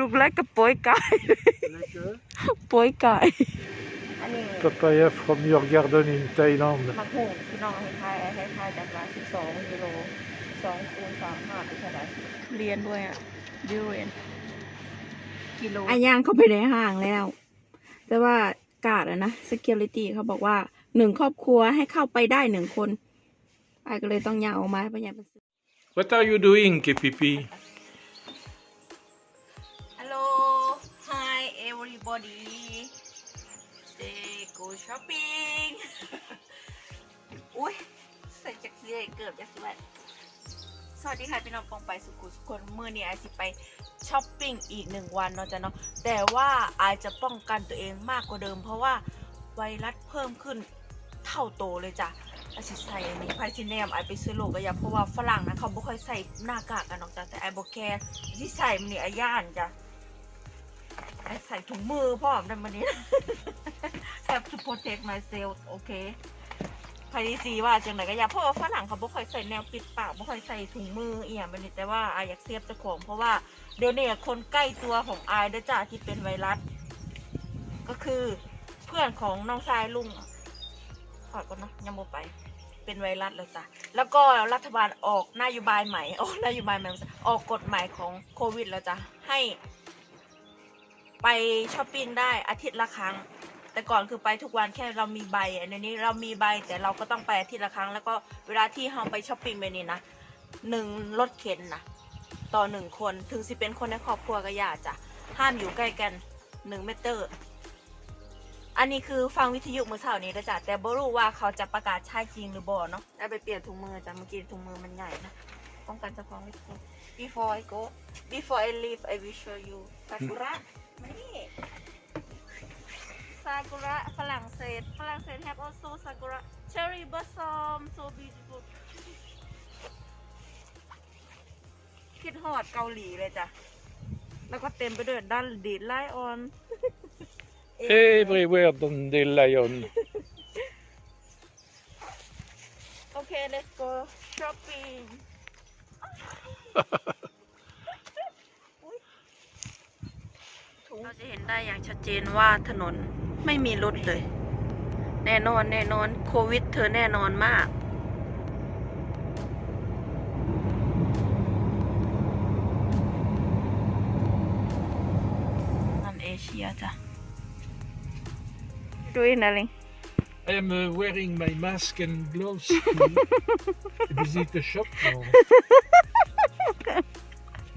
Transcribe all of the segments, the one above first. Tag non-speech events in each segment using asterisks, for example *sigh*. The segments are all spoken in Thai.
ลูกแรกกับโป้ยไก่ Lekker. โป้ยไก่อันนี้ Papaya from your garden in Thailand. มักหุงพี่น้องคล้ายๆคล้ายๆจากร้านสิบสองกิโลสองคูณสามห้าเป็นเท่าไหร่เรียนด้วยอะดิเรียนกิโลอาย่างเข้าไปในห้างแล้ว แต่ว่ากาดอะนะ security เขาบอกว่าหนึ่งครอบครัวให้เข้าไปได้หนึ่งคนไอ้ก็เลยต้องย่างออกมาพยายามไปซื้อ What are you doing, KPP? Go shopping อุ้ยใส่จักรเสียเกือบจะสวยสวัสดีค่ะพี่น้องปองไปสุขุสุขคนมือนี้ไอซิไปช้อปปิ้งอีกหนึ่งวันเนาะจ๊ะเนาะแต่ว่าไอจะป้องกันตัวเองมากกว่าเดิม เพราะว่าไวรัสเพิ่มขึ้นเท่าโตเลยจ้ะไอสิใส่อันนี้ไพซิเนมไอไปซื้อโลกระยาเพราะว่าฝรั่งนะเขาไม่ค่อยใส่หน้ากากกันหรอกจ้ะแต่ไอโบแคร์ที่ใส่มันนี่ไอย่านจ้ะ ใส่ถุงมือพ่อมในวันนี้ have to protect myself โอเคใครดีซีว่าจังไหนก็อย่าเพราะว่าฝรั่งเขาบ่ค่อยใส่แนวปิดปากบ่ค่อยใส่ถุงมือเอียงแบบนี้แต่ว่าอายอยากเสียบเจ้าของเพราะว่าเดี๋ยวนี้คนใกล้ตัวของอายเด้อจ้าที่เป็นไวรัส ก็คือเพื่อนของน้องชายลุงขอดก่อนเนาะยังบ่ไปเป็นไวรัสแล้วจ้ะ แล้วก็รัฐบาลออกนโยบายใหม่ออกนโยบายใหม่ ออกกฎหมายของโควิดแล้วจ้ะ ให้ ไปช้อปปิ้งได้อาทิตย์ละครั้ง แต่ก่อนคือไปทุกวันแค่เรามีใบอันนี้เรามีใบแต่เราก็ต้องไปอาทิตย์ละครั้ง แล้วก็เวลาที่เราไปช้อปปิ้งไปนี่นะหนึ่งรถเข็นนะต่อหนึ่งคนถึงสิเป็นคนในครอบครัวก็อย่าจ้ะห้ามอยู่ใกล้กันหนึ่งเมตรอันนี้คือฟังวิทยุเมื่อเช้านี้นะจ๊ะแต่บ่รู้ว่าเขาจะประกาศใช้จริงหรือบ่เนาะได้ไปเปลี่ยนถุงมือจ้ะเมื่อกี้ถุงมือมันใหญ่นะป้องกันเฉพาะไม่ถูก before I go before I leave I will show you ซากุระ มานี่ซากุระฝรั่งเศสฝรั่งเศส have also ซากุระ cherry blossom so beautiful คิดฮอดเกาหลีเลยจ้ะ แล้วก็เต็มไปด้วยด้านดีดไลออน Everywhere on the lion. โอเค let's go shopping เราจะเห็นได้อย่างชัดเจนว่าถนนไม่มีรถเลย แน่นอนแน่นอนโควิด เธอแน่นอนมากนั่นเอเชียจ้ะดูอินอะไร I am uh, wearing my mask and gloves to visit the shop now.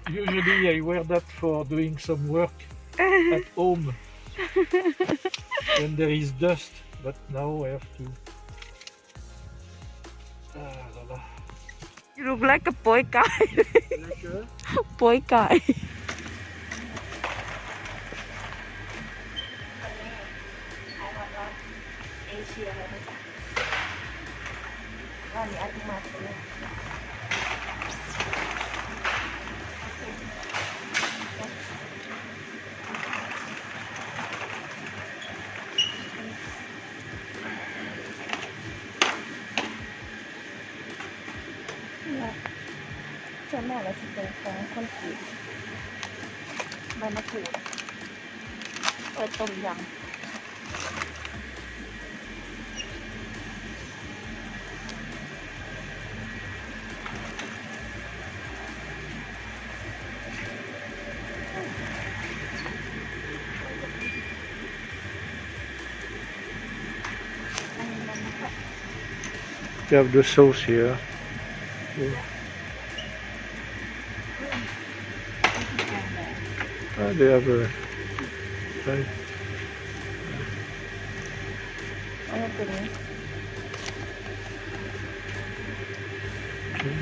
Usually I wear that for doing some work at home when there is dust. But now I have to. Ah, la, la. You look like a boy guy. *laughs* boy guy. ยไก่ Lekker. โป้ยไก่เอเชียแล้วนะจ๊ะร้านเลยส่วนมากเป็นของคนกรีดใบมะกรูดเปิดต้มยำ You have the sauce here. Ah, they have a. Right. อันนี้เป็น Okay.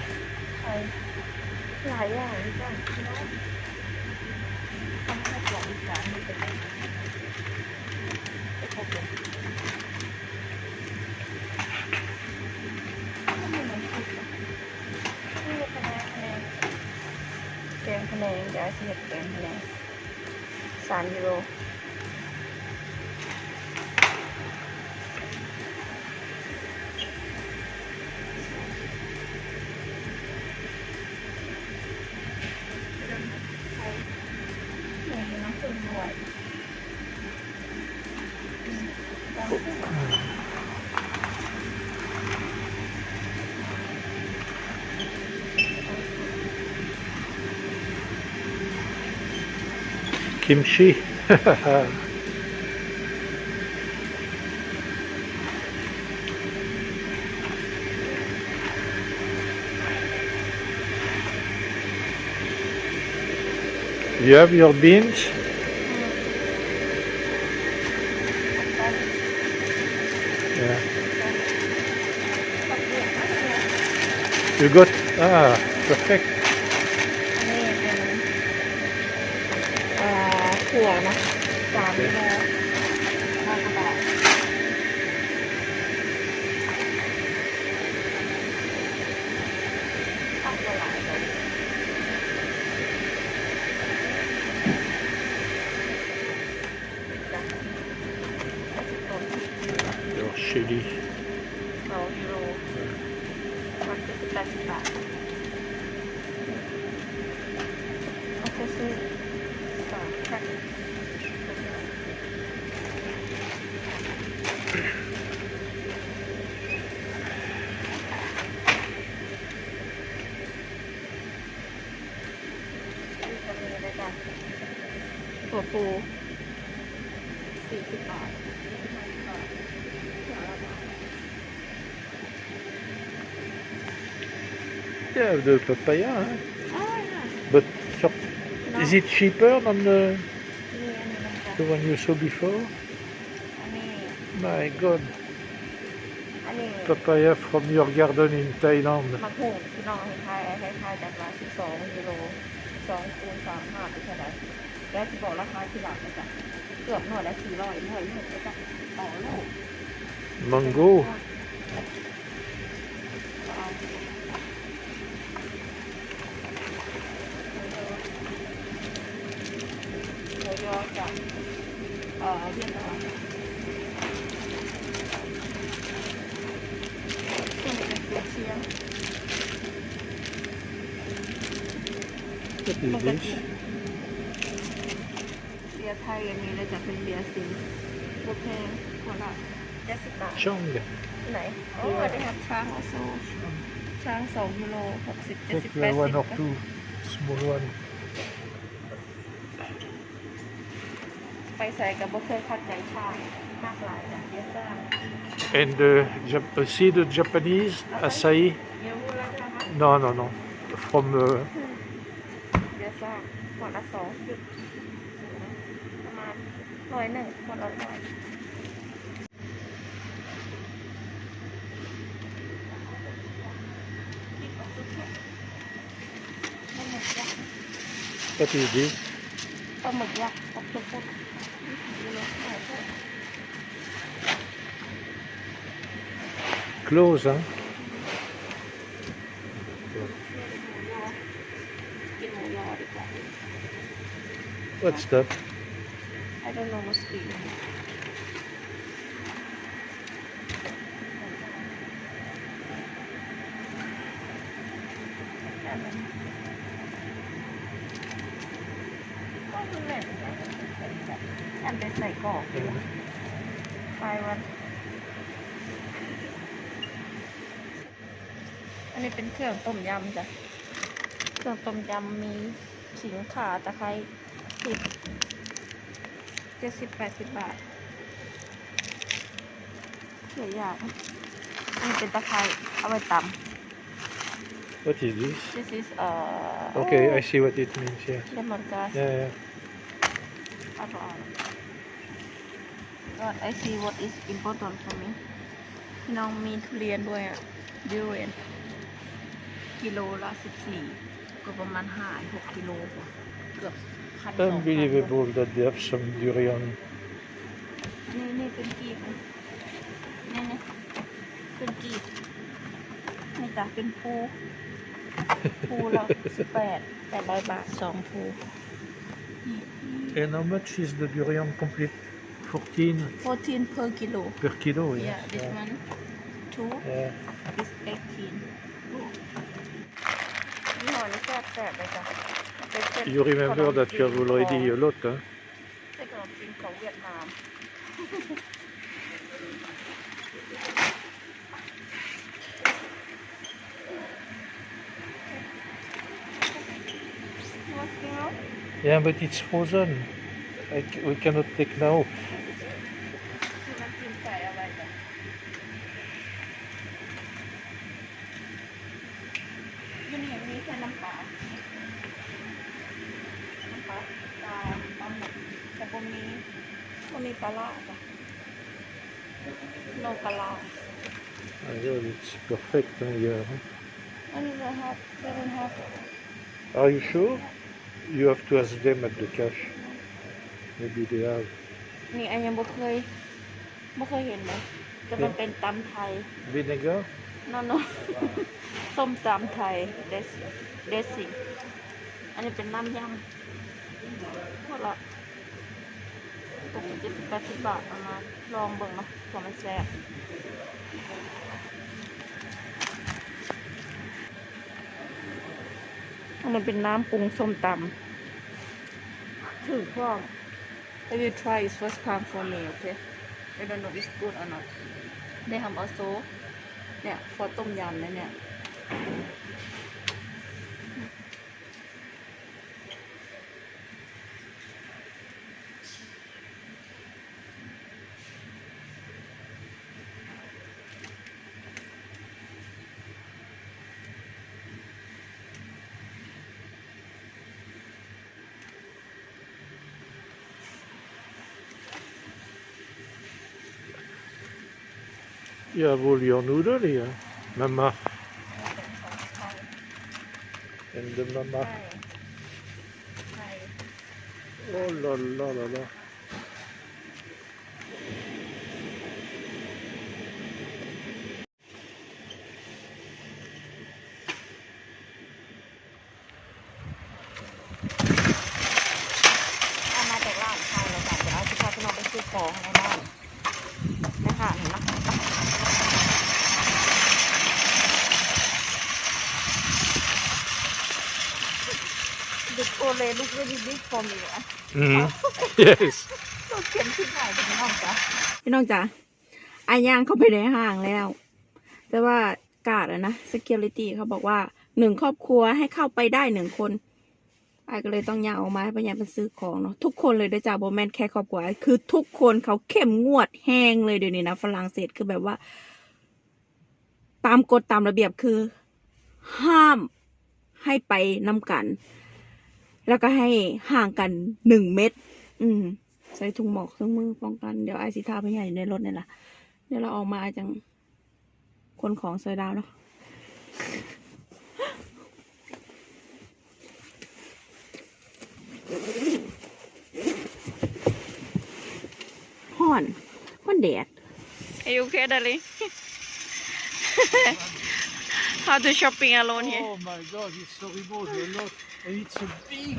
ไทยหลายอย่างเ Kimchi. *laughs* you have your beans? Yeah. You got ah perfect. สามกิโลห้ากว่าบาทข้าวหลายเลยจ้ะห้าสิบต้น Your chili. สองกิโลมันจะสิบแปดสิบบาทโอเคซื้อสองแพ็ค ถั่วปูสี่สิบบาท You have the papaya, huh? อ้าว but so- is it cheaper than the, นี่อันนี้มันจะ the one you saw before? อันนี้ My God, อันนี้ papaya from your garden in Thailand. มะพร้าวพี่น้องคล้ายๆคล้ายๆจากร้านสิบสองกิโลสองคูณสามห้าเป็นเท่าไหร่แล้วจะบอกราคาทีหลังนะจ๊ะเกือบหน่วยละสี่ร้อยหน่วยหนึ่งนะจ๊ะต่อลูก Mango. What is ปก this? ติเบียร์ไทยอันนี้เลยจะเป็นเบียร์สีโอเคคนละเจ็ดสิบบาท Chang. ไหนโอ้ได้ครับช้างโอโซช้างสองกิโลหกสิบเจ็ดสิบ Take แปด uh, สิ one บ or two small one. ไปใส่กับบ่เคยเข้าใจช้างมากหลายจ้ะเบียร์ซ่า And uh, Jap- uh, see the Japanese acai? เบียร์พูดแล้วใช่ไหม No, no, no. From uh, เบียร์ซ่าขวดละสองจุดประมาณร้อยหนึ่งขวดละร้อย what is this? ปลาหมึกยักษ์กับทุกคนดูเลยหายไป Close, huh? กินหมูยอดี กว่า What's that? I don't know what's the and they say go ไปวันอันนี้เป็นเครื่องต้มยำจ้ะ เครื่องต้มยำมีขิงข่าตะไคร้พริกเจ็ดสิบแปดสิบบาทหลายอย่างอันนี้เป็นตะไคร้เอาไปต What is this? ำ this is เอ่อ Okay, I see what it means. Yes. เลมอนก a ส Yeah, yeah. เอาไปเอา God I see what is important for me พี่น้องมีทุเรียนด้วยอะดิเรนกิโลละสิบสี่ ก็ประมาณห้าหกกิโลกว่าเกือบพันสองพัน Unbelievable that they have some durian. นี่นี่เป็นกีบนะนี่นี่เป็นกีบนี่จ้ะเป็นภูภูละสิบแปดแปดร้อยบาทสองภูนี่ And how much is the durian complete? 14 14 per kilo per kilo. yeah Yes. this one two Yeah. is 18 ยี่ห้อนี้แซ่บแซ่บเลยจ้ะ You remember that you have already a lot, huh? เส้นขนมจีนของเวียดนาม Yeah, but it's frozen. I c we cannot take now. แต่ก็มีก็มีปลาล่าจ้ะโนปลาล่า Ah, yeah, it's perfect huh, here. huh? อันนี้เรา have they don't have Are you sure? You have to ask them at the cash. Maybe they have. นี่อันยังบ่เคยบ่เคยเห็นเลยแต่มันเป็นตำไทย Vinegar? no no ส้มตำไทยเดสเดซิอันนี้เป็นน้ำยำเท่าละ ตกสิบเจ็ดสิบแปดสิบบาทเอามาลองเบิ่งเนาะตัวมันแซ่บมันเป็นน้ำปรุงส้มตำถือพร้อม If you try it's first time for me okay I don't know it's good or not they have also เนี่ยพอต้มยำนะเนี่ย You have all your noodle here. Mama. And the mama. ใช่ Oh la la la la. เอามาจากร้านใช่เลยค่ะเดี๋ยวเอาจะพาพี่น้องไปซื้อของในบ้านนะคะเห็นไหม เด็กโอเลลูกเล่นบิ๊กฟอร์มอยู่อะ Mhm. yes. ตัวเข็มที่ไหนพี่น้องจ๊ะพี่น้องจ๊ะอายย่างเข้าไปในห้างแล้ว แต่ว่ากาดอะนะ security เขาบอกว่าหนึ่งครอบครัวให้เข้าไปได้หนึ่งคนไอ้ก็เลยต้องย่างออกมาให้พยายามไปซื้อของเนาะทุกคนเลยเด้อจ้าโบแมนแค่ครอบครัวอ้ายคือทุกคนเขาเข้มงวดแห้งเลยเดี๋ยวนี้นะฝรั่งเศสคือแบบว่า ตามกฎตามระเบียบคือ ห้ามให้ไปนำกัน แล้วก็ให้ห่างกันหนึ่งเมตร อืม ใส่ถุงหมอกเครื่องมือป้องกัน เดี๋ยวไอซิทาไปใหญ่ในรถนี่แหละเดี๋ยวเราออกมาจัง คนของซอยดาวเนาะห่อนห่อนแดด Are you okay darling How to shopping alone here Oh my god, it's horrible. A lot. And it's a big.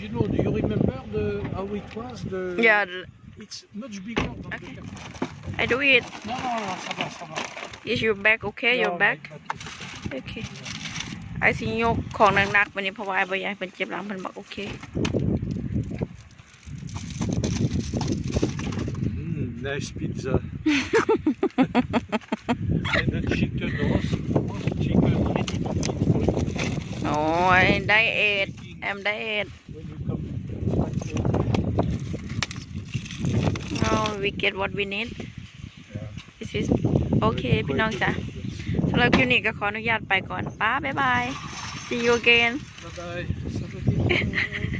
You know, do you remember the how it was? The, Yeah It's much bigger than Okay. the capital. I do it Non, non, non, ça va, ça va. Is your back okay your Non, back mais pas tout. โอเค ไอซิยกของหนักๆวันนี้เพราะว่าไอ้บอยายเป็นเจ็บหลังเพิ่นบอกโอเค Mm, nice pizza. *laughs* and the chicken roast, roast chicken ready to eat. โอ้ยไดเอทแอมไดเอท When you come back home. เอา we get what we need this is โอเค พี่น้องจ้ะสำหรับคลิปนี้ก็ขออนุญาตไปก่อนป้าบ๊ายบาย see you again Bye bye.